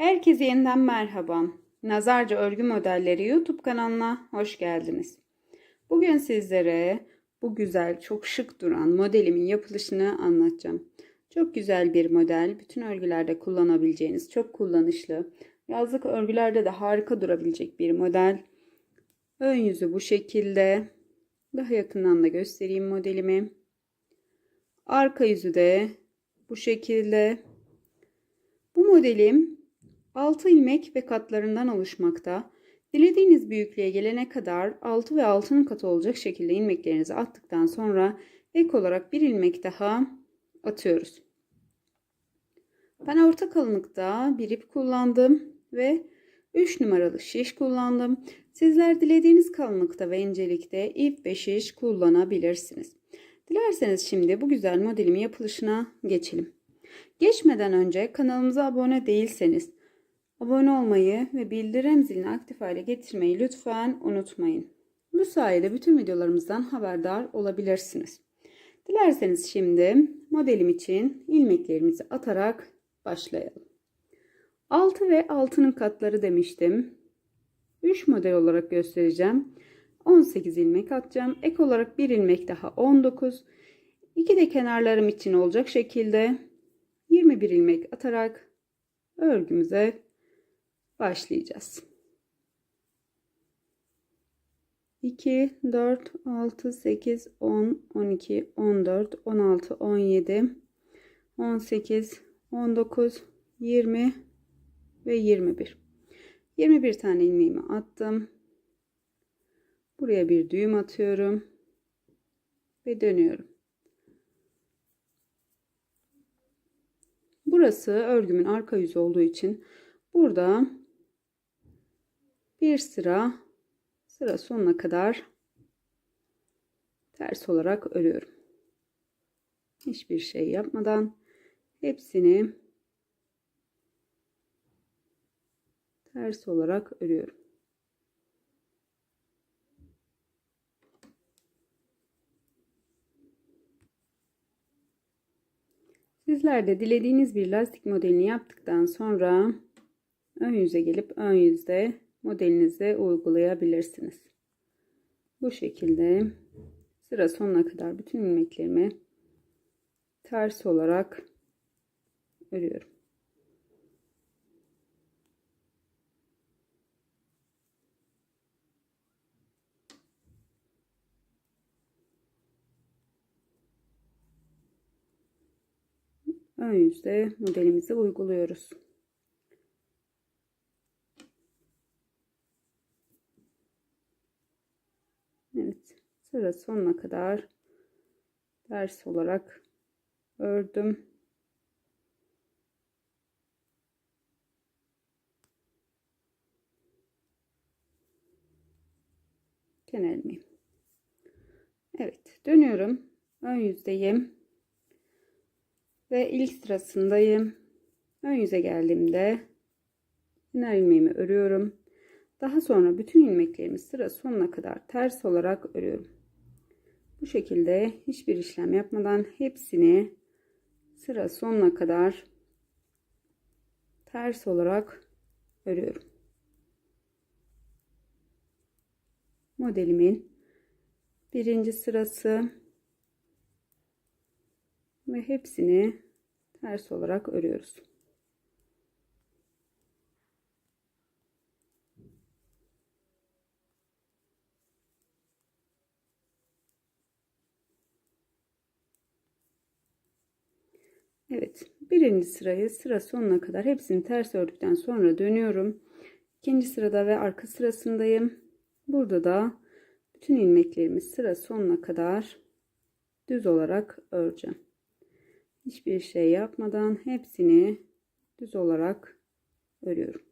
Herkese yeniden merhaba. Nazarca Örgü Modelleri YouTube kanalına hoş geldiniz. Bugün sizlere bu güzel, çok şık duran modelimin yapılışını anlatacağım. Çok güzel bir model. Bütün örgülerde kullanabileceğiniz, çok kullanışlı. Yazlık örgülerde de harika durabilecek bir model. Ön yüzü bu şekilde. Daha yakından da göstereyim modelimi. Arka yüzü de bu şekilde. Bu modelim 6 ilmek ve katlarından oluşmakta. Dilediğiniz büyüklüğe gelene kadar 6 ve 6'nın katı olacak şekilde ilmeklerinizi attıktan sonra ek olarak bir ilmek daha atıyoruz. Ben orta kalınlıkta bir ip kullandım ve 3 numaralı şiş kullandım. Sizler dilediğiniz kalınlıkta ve incelikte ip ve şiş kullanabilirsiniz. Dilerseniz şimdi bu güzel modelimin yapılışına geçelim. Geçmeden önce kanalımıza abone değilseniz abone olmayı ve bildirim zilini aktif hale getirmeyi lütfen unutmayın. Bu sayede bütün videolarımızdan haberdar olabilirsiniz. Dilerseniz şimdi modelim için ilmeklerimizi atarak başlayalım. 6 ve 6'nın katları demiştim. 3 model olarak göstereceğim. 18 ilmek atacağım. Ek olarak bir ilmek daha 19. 2 de kenarlarım için olacak şekilde 21 ilmek atarak örgümüze başlayacağız. 2, 4, 6, 8, 10, 12, 14, 16, 17, 18, 19, 20 ve 21. 21 tane ilmeğimi attım. Buraya bir düğüm atıyorum ve dönüyorum. Burası örgümün arka yüzü olduğu için burada bir sıra sıra sonuna kadar ters olarak örüyorum. Hiçbir şey yapmadan hepsini ters olarak örüyorum. Sizler de dilediğiniz bir lastik modelini yaptıktan sonra ön yüze gelip ön yüzde modelinize uygulayabilirsiniz. Bu şekilde sıra sonuna kadar bütün ilmeklerimi ters olarak örüyorum. ön yüzde modelimizi uyguluyoruz. Evet sıra sonuna kadar ters olarak ördüm. Kenar ilmeğim. Evet dönüyorum. Ön yüzdeyim ve ilk sırasındayım. Ön yüze geldiğimde kenar ilmeğimi örüyorum. Daha sonra bütün ilmeklerimi sıra sonuna kadar ters olarak örüyorum. Bu şekilde hiçbir işlem yapmadan hepsini sıra sonuna kadar ters olarak örüyorum. Modelimin birinci sırası ve hepsini ters olarak örüyoruz. Evet birinci sırayı sıra sonuna kadar hepsini ters ördükten sonra dönüyorum. İkinci sırada ve arka sırasındayım. Burada da bütün ilmeklerimi sıra sonuna kadar düz olarak öreceğim hiçbir şey yapmadan hepsini düz olarak örüyorum.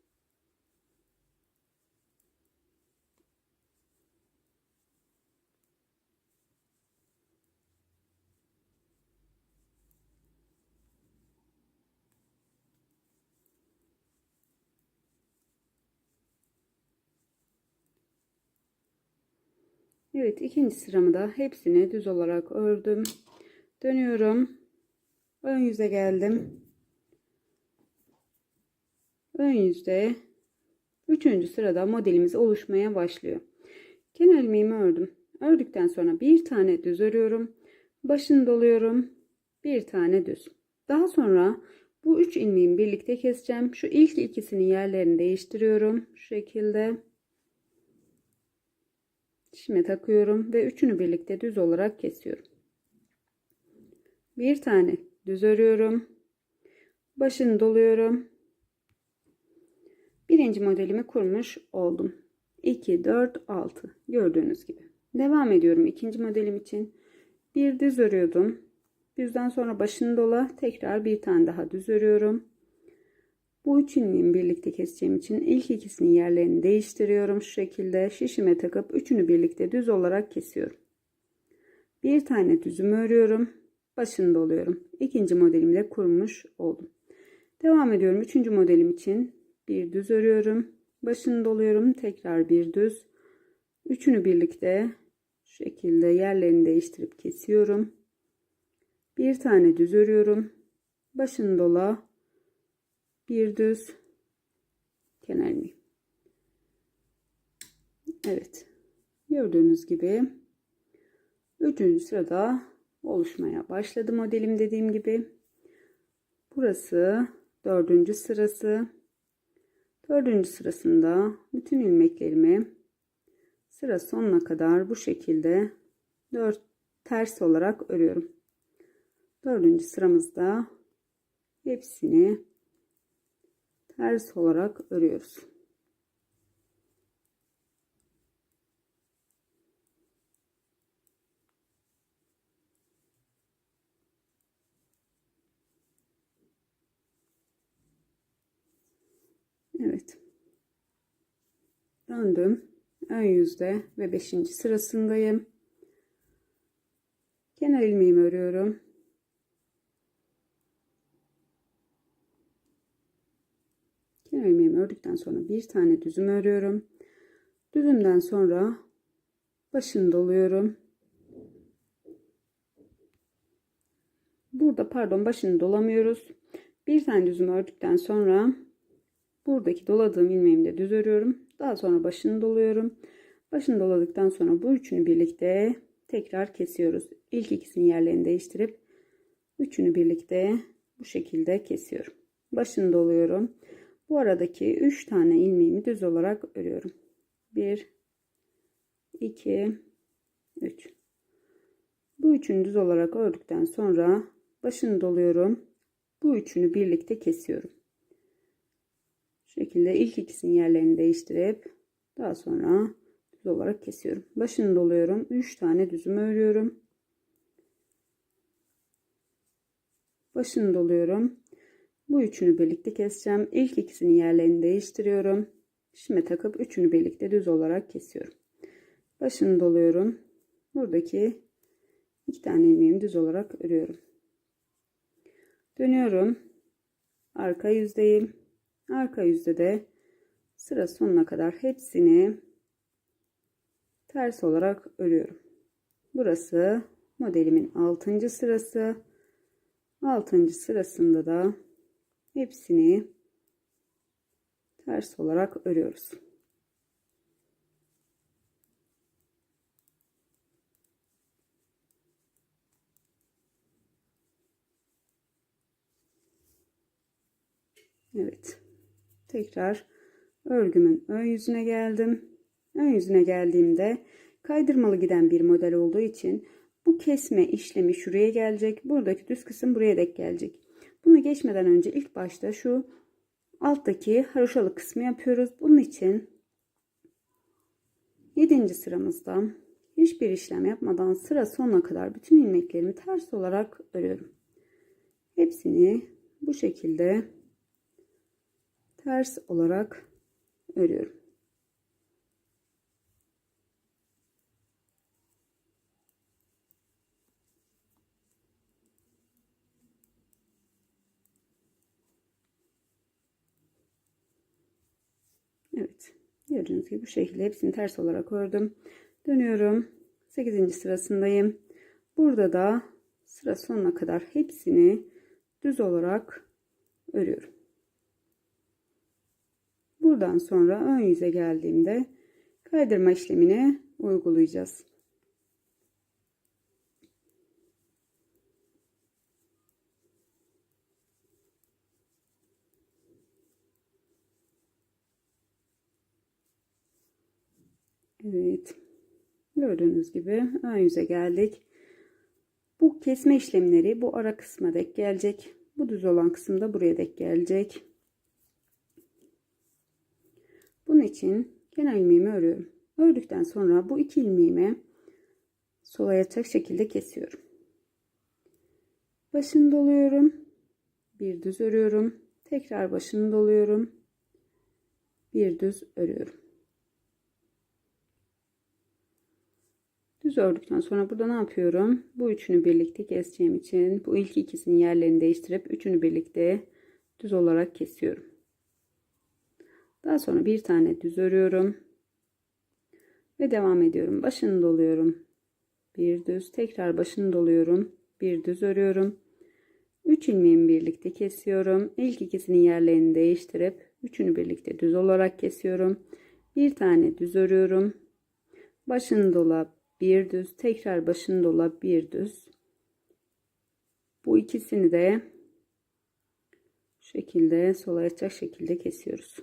Evet ikinci sıramı da hepsini düz olarak ördüm. Dönüyorum ön yüze geldim ön yüzde 3. sırada modelimiz oluşmaya başlıyor. Kenar ilmeğimi ördüm. Ördükten sonra bir tane düz örüyorum. Başını doluyorum. Bir tane düz. Daha sonra bu üç ilmeğimi birlikte keseceğim. Şu ilk ikisinin yerlerini değiştiriyorum. Şu şekilde. Şimdi takıyorum ve üçünü birlikte düz olarak kesiyorum. Bir tane düz örüyorum. Başını doluyorum. Birinci modelimi kurmuş oldum. 2, 4, 6 gördüğünüz gibi. Devam ediyorum ikinci modelim için. Bir düz örüyordum. Düzden sonra başını dola tekrar bir tane daha düz örüyorum. Bu üç ilmeğimi birlikte keseceğim için ilk ikisinin yerlerini değiştiriyorum. Şu şekilde şişime takıp üçünü birlikte düz olarak kesiyorum. Bir tane düzümü örüyorum. Başını doluyorum. İkinci modelimi de kurmuş oldum. Devam ediyorum. Üçüncü modelim için bir düz örüyorum. Başını doluyorum. Tekrar bir düz. Üçünü birlikte şu şekilde yerlerini değiştirip kesiyorum. Bir tane düz örüyorum. Başını dola. Bir düz. Kenar ilmeği. Evet. Gördüğünüz gibi üçüncü sırada oluşmaya başladı modelim dediğim gibi. Burası dördüncü sırası. Dördüncü sırasında bütün ilmeklerimi sıra sonuna kadar bu şekilde dört ters olarak örüyorum. Dördüncü sıramızda hepsini ters olarak örüyoruz. Evet. Döndüm. Ön yüzde ve 5. sırasındayım. Kenar ilmeğimi örüyorum. Kenar ilmeğimi ördükten sonra bir tane düzüm örüyorum. Düzümden sonra başını doluyorum. Burada pardon başını dolamıyoruz. Bir tane düzüm ördükten sonra buradaki doladığım ilmeğimi de düz örüyorum. Daha sonra başını doluyorum. Başını doladıktan sonra bu üçünü birlikte tekrar kesiyoruz. İlk ikisinin yerlerini değiştirip üçünü birlikte bu şekilde kesiyorum. Başını doluyorum. Bu aradaki 3 tane ilmeğimi düz olarak örüyorum. 1 2 3 Bu üçünü düz olarak ördükten sonra başını doluyorum. Bu üçünü birlikte kesiyorum. Şu şekilde ilk ikisinin yerlerini değiştirip daha sonra düz olarak kesiyorum. Başını doluyorum. 3 tane düzümü örüyorum. Başını doluyorum. Bu üçünü birlikte keseceğim. İlk ikisinin yerlerini değiştiriyorum. Şimdi takıp üçünü birlikte düz olarak kesiyorum. Başını doluyorum. Buradaki iki tane ilmeğimi düz olarak örüyorum. Dönüyorum. Arka yüzdeyim. Arka yüzde de sıra sonuna kadar hepsini ters olarak örüyorum. Burası modelimin 6. sırası. 6. sırasında da hepsini ters olarak örüyoruz. Evet. Tekrar örgümün ön yüzüne geldim. Ön yüzüne geldiğimde kaydırmalı giden bir model olduğu için bu kesme işlemi şuraya gelecek. Buradaki düz kısım buraya dek gelecek. Bunu geçmeden önce ilk başta şu alttaki haroşalı kısmı yapıyoruz. Bunun için 7. sıramızda hiçbir işlem yapmadan sıra sonuna kadar bütün ilmeklerimi ters olarak örüyorum. Hepsini bu şekilde ters olarak örüyorum. Evet. Gördüğünüz gibi bu şekilde hepsini ters olarak ördüm. Dönüyorum. 8. sırasındayım. Burada da sıra sonuna kadar hepsini düz olarak örüyorum. Buradan sonra ön yüze geldiğimde kaydırma işlemini uygulayacağız. Evet. Gördüğünüz gibi ön yüze geldik. Bu kesme işlemleri bu ara kısma dek gelecek. Bu düz olan kısımda buraya dek gelecek. Bunun için kenar ilmeğimi örüyorum. Ördükten sonra bu iki ilmeğimi sola yatacak şekilde kesiyorum. Başını doluyorum. Bir düz örüyorum. Tekrar başını doluyorum. Bir düz örüyorum. Düz ördükten sonra burada ne yapıyorum? Bu üçünü birlikte keseceğim için bu ilk ikisinin yerlerini değiştirip üçünü birlikte düz olarak kesiyorum. Daha sonra bir tane düz örüyorum. Ve devam ediyorum. Başını doluyorum. Bir düz. Tekrar başını doluyorum. Bir düz örüyorum. 3 ilmeğimi birlikte kesiyorum. İlk ikisinin yerlerini değiştirip üçünü birlikte düz olarak kesiyorum. Bir tane düz örüyorum. Başını dola bir düz. Tekrar başını dola bir düz. Bu ikisini de şekilde sola açacak şekilde kesiyoruz.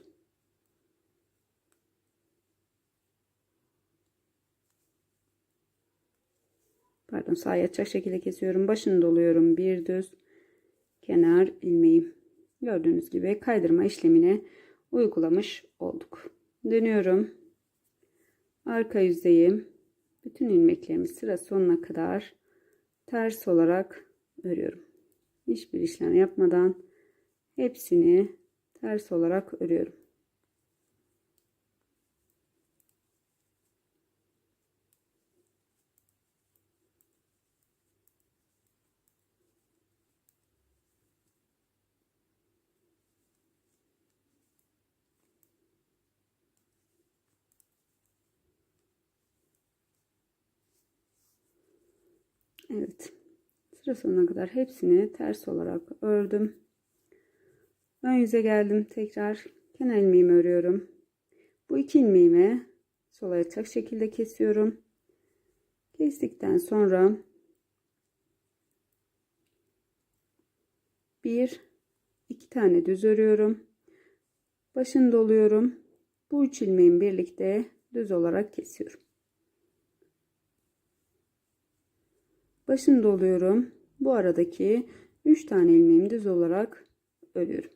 pardon sağa yatacak şekilde kesiyorum. Başını doluyorum. Bir düz kenar ilmeğim. Gördüğünüz gibi kaydırma işlemini uygulamış olduk. Dönüyorum. Arka yüzdeyim. Bütün ilmeklerimi sıra sonuna kadar ters olarak örüyorum. Hiçbir işlem yapmadan hepsini ters olarak örüyorum. Evet. Sıra sonuna kadar hepsini ters olarak ördüm. Ön yüze geldim. Tekrar kenar ilmeğimi örüyorum. Bu iki ilmeğimi sola yatacak şekilde kesiyorum. Kestikten sonra bir iki tane düz örüyorum. Başını doluyorum. Bu üç ilmeğimi birlikte düz olarak kesiyorum. Başını doluyorum. Bu aradaki 3 tane ilmeğimi düz olarak örüyorum.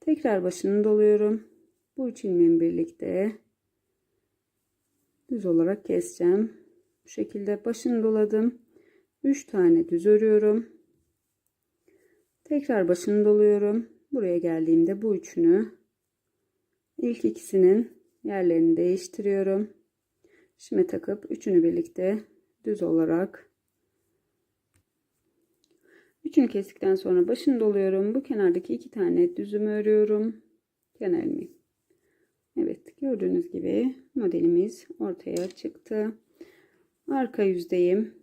Tekrar başını doluyorum. Bu 3 ilmeğimi birlikte düz olarak keseceğim. Bu şekilde başını doladım. 3 tane düz örüyorum. Tekrar başını doluyorum. Buraya geldiğimde bu üçünü ilk ikisinin yerlerini değiştiriyorum. Şimdi takıp üçünü birlikte düz olarak üçünü kestikten sonra başını doluyorum. Bu kenardaki iki tane düzümü örüyorum. Kenar. Evet gördüğünüz gibi modelimiz ortaya çıktı. Arka yüzdeyim.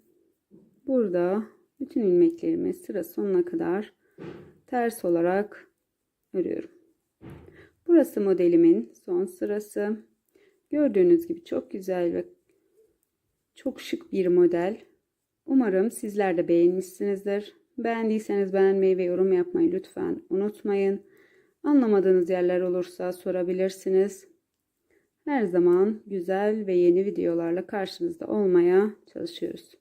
Burada bütün ilmeklerimi sıra sonuna kadar ters olarak örüyorum. Burası modelimin son sırası. Gördüğünüz gibi çok güzel ve çok şık bir model. Umarım sizler de beğenmişsinizdir. Beğendiyseniz beğenmeyi ve yorum yapmayı lütfen unutmayın. Anlamadığınız yerler olursa sorabilirsiniz. Her zaman güzel ve yeni videolarla karşınızda olmaya çalışıyoruz.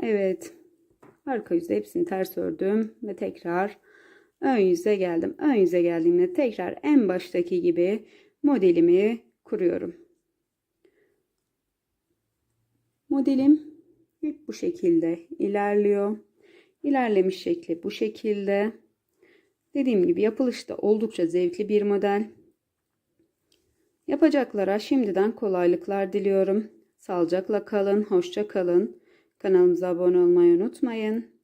Evet. Arka yüzde hepsini ters ördüm ve tekrar ön yüze geldim. Ön yüze geldiğimde tekrar en baştaki gibi modelimi kuruyorum. Modelim hep bu şekilde ilerliyor. İlerlemiş şekli bu şekilde. Dediğim gibi yapılışta oldukça zevkli bir model. Yapacaklara şimdiden kolaylıklar diliyorum. Sağlıcakla kalın, hoşça kalın. Kanalımıza abone olmayı unutmayın.